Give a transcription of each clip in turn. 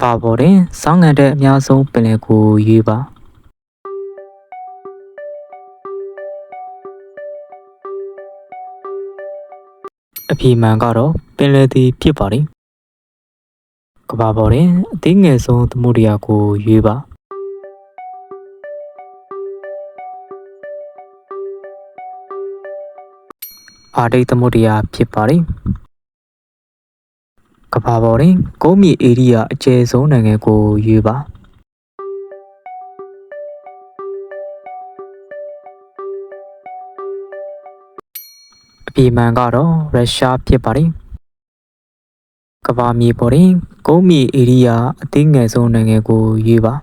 ဘာပေါ်တွင်စောင်းငံတဲ့အများဆုံးပင်လယ်ကိုရွေးပါအပြေမှန်ကတော့ပင်လယ်သည်ဖြစ်ပါသည်ကဘာပေါ်တွင်အသေးငယ်ဆုံးသမုဒ္ဒရာကိုရွေးပါအာတိတ်သမုဒ္ဒရာဖြစ်ပါသည် ကဘာပေါ်တွင်ကုန်းမြေဧရိယာအကျယ်ဆုံးနိုင်ငံကိုရွေးပါအပြေမှန်ကတော့ရုရှားဖြစ်ပါသည်ကဘာမြေပေါ်တွင်ကုန်းမြေဧရိယာအသေးငယ်ဆုံးနိုင်ငံကိုရွေးပါ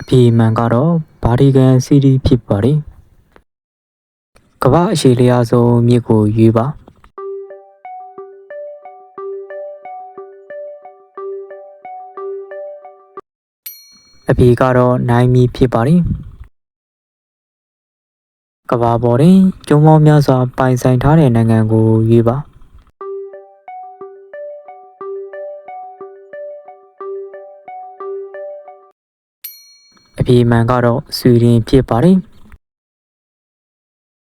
အပြေမှန်ကတော့ဗာတီကန်စီးတီးဖြစ်ပါသည်ကမ္ဘာအရှည်လျားဆုံးမြစ်ကိုရွေးပါအပြေကတော့နိုင်မီဖြစ်ပါသည်ကဘာပေါ်တွင်ကျုံမောင်းများစွာပိုင်ဆိုင်ထားတဲ့နိုင်ငံကိုရွေးပါ အပြေမှန်ကတော့ဆွီဒင်ဖြစ်ပါသည်